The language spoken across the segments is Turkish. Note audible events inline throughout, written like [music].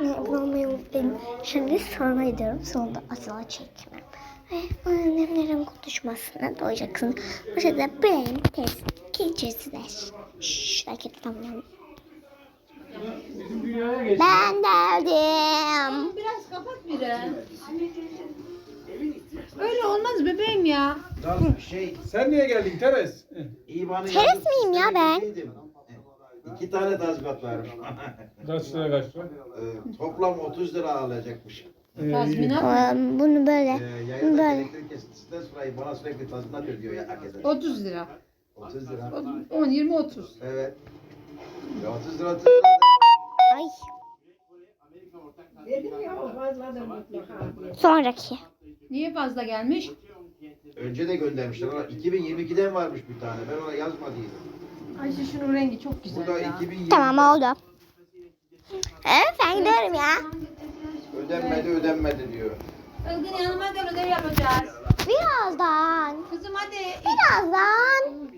Abone olmayı unutmayın. Şimdi sonra ediyorum. Sonunda asla çekmem. Ve annemlerin konuşmasına doyacaksın. Bu şekilde brain test geçirsinler. Şşş hareket tutamıyorum. Ben geldim. Biraz kapat biri. Öyle olmaz bebeğim ya. Lan şey, Sen niye geldin Teres? İvan'ı Teres yazıp miyim ya ben? İki tane tazminat vermiş. [laughs] Kaç lira kaç lira? Ee, Toplam 30 lira alacakmış. Ee, Tazminat Ee, Bunu böyle. Ee, yayında Böyle. elektrik kesintisinden sonra bana sürekli tazminat ödüyor ya herkese. 30 lira. 30 lira. 10, 20, 30. Evet. Ya 30 lira 30 lira. Ay. Dedim ya o fazladır mutlaka diye. Sonraki. Niye fazla gelmiş? Önce de göndermişler ama 2022'den varmış bir tane. Ben ona yazmadıydım. Ayşe şunun rengi çok Bu güzel da ya. 2020. Tamam oldu. Evet ben gidiyorum ya. Ödenmedi ödenmedi diyor. Ilgın yanıma gel ödev yapacağız. Birazdan. Kızım hadi. Birazdan.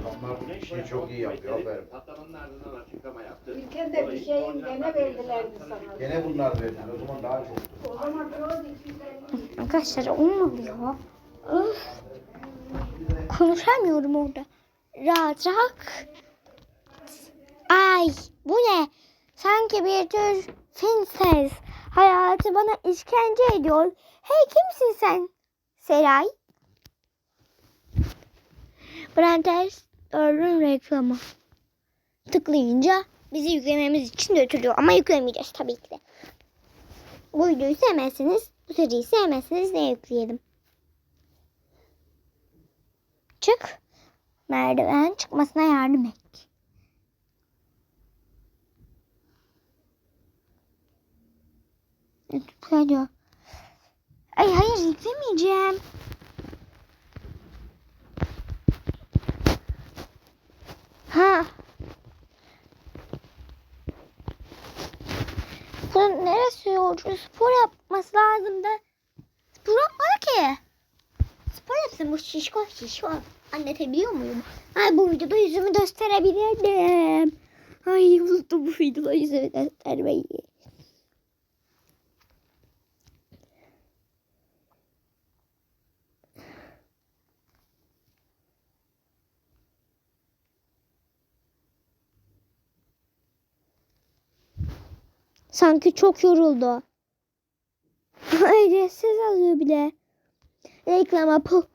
Adamlar işini çok iyi yapıyor. Aferin. Patronun ardından açıklama yaptı. Ülkende bir şeyin gene verdilerdi sana. Gene bunlar verdiler. O zaman daha çok. O zaman diyordu 250 Arkadaşlar olmadı ya. Öf. Konuşamıyorum orada. Rahat. Ay bu ne? Sanki bir tür fin ses. Hayatı bana işkence ediyor. Hey kimsin sen? Seray. Branders ürün reklamı. Tıklayınca bizi yüklememiz için götürüyor. Ama yüklemeyeceğiz tabii ki de. Bu videoyu sevmezseniz, bu seriyi sevmezseniz ne yükleyelim? Çık. Merdiven çıkmasına yardım et. Hadi. Ay hayır yüklemeyeceğim. Ha. Bunun neresi yolcu? Spor yapması lazım da. Spor yapmadı ki. Spor yapsın bu şişko şişko. Anlatabiliyor muyum? Ay bu videoda yüzümü gösterebilirdim. Ay unuttum bu videoda yüzümü göstermeyi. Sanki çok yoruldu. Ücretsiz yazıyor bile. Reklama pu.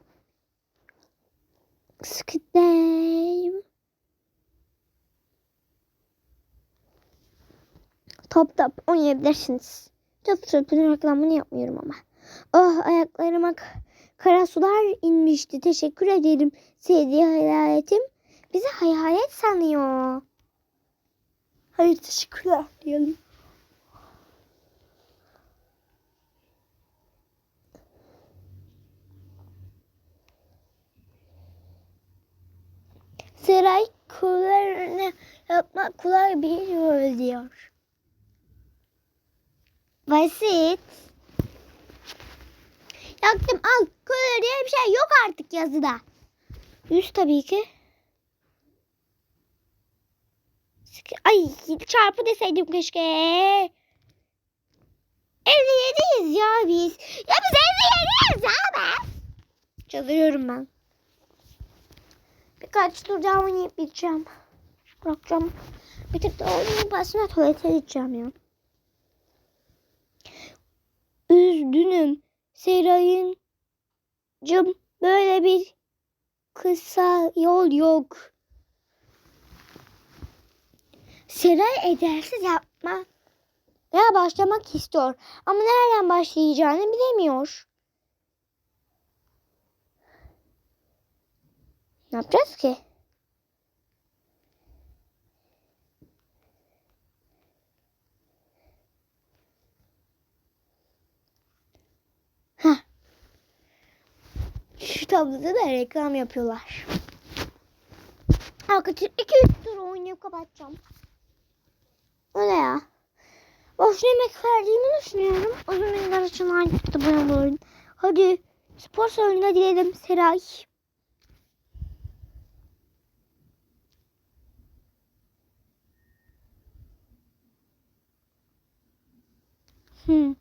Squid Game. Top top oynayabilirsiniz. Top topun reklamını yapmıyorum ama. Oh ayaklarıma kara sular inmişti. Teşekkür ederim. Sevdiği hayaletim bizi hayalet sanıyor. Hayır teşekkürler diyelim. Seray kullarını yapmak kolay bir yol diyor. Basit. Yaktım al. Kule diye bir şey yok artık yazıda. Yüz tabii ki. Ay çarpı deseydim keşke. 57'yiz ya biz. Ya biz 57'yiz ya ben. Çalıyorum ben. Birkaç tur daha oynayıp gideceğim. Bırakacağım. Bir tık daha oynayıp aslında tuvalete gideceğim ya. Üzgünüm. Seray'ıncım böyle bir kısa yol yok. Seray edersiz yapma. Ya başlamak istiyor ama nereden başlayacağını bilemiyor. Ne yapacağız ki? Tabloda da reklam yapıyorlar. Arkadaşlar 2-3 tur oynayıp kapatacağım. Ne ya? Boşuna emek verdiğimi düşünüyorum. O zaman açılan çıktı bana bu oyun. Hadi spor salonuna gidelim Seray. Hı.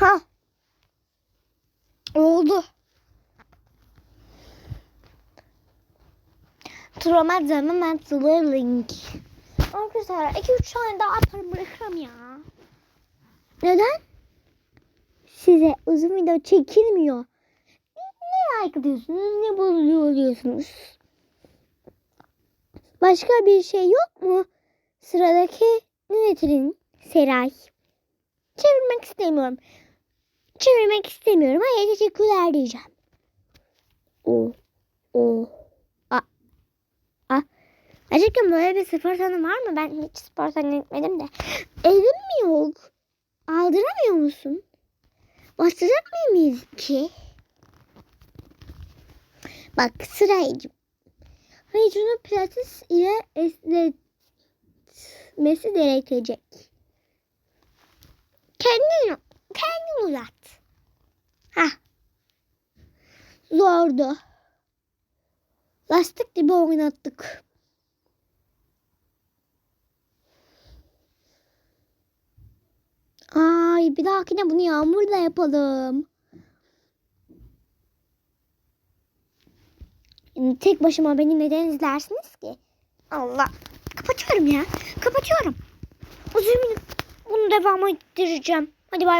Ha. Oldu. Turama zaman ben link. Arkadaşlar 2-3 tane daha atarım bırakırım ya. Neden? Size uzun video çekilmiyor. Ne like diyorsunuz ne buluyor diyorsunuz. Başka bir şey yok mu? Sıradaki Netrin Seray. Çevirmek istemiyorum. Çevirmek istemiyorum. Hayır teşekkürler diyeceğim. O. O. A. A. Gerçekten böyle bir spor salonu var mı? Ben hiç spor salonuna gitmedim de. Evim mi yok? Aldıramıyor musun? Başlayacak mıyız ki? Bak sıraycım. Vücudu pilates ile esnetmesi gerekecek. Kendin, kendin uzat. Ha. Zordu. Lastik gibi oynattık. Ay bir dahakine bunu yağmurla yapalım. Tek başıma beni neden izlersiniz ki? Allah. Kapatıyorum ya. Kapatıyorum. Uzun bunu devamı ettireceğim. Hadi bay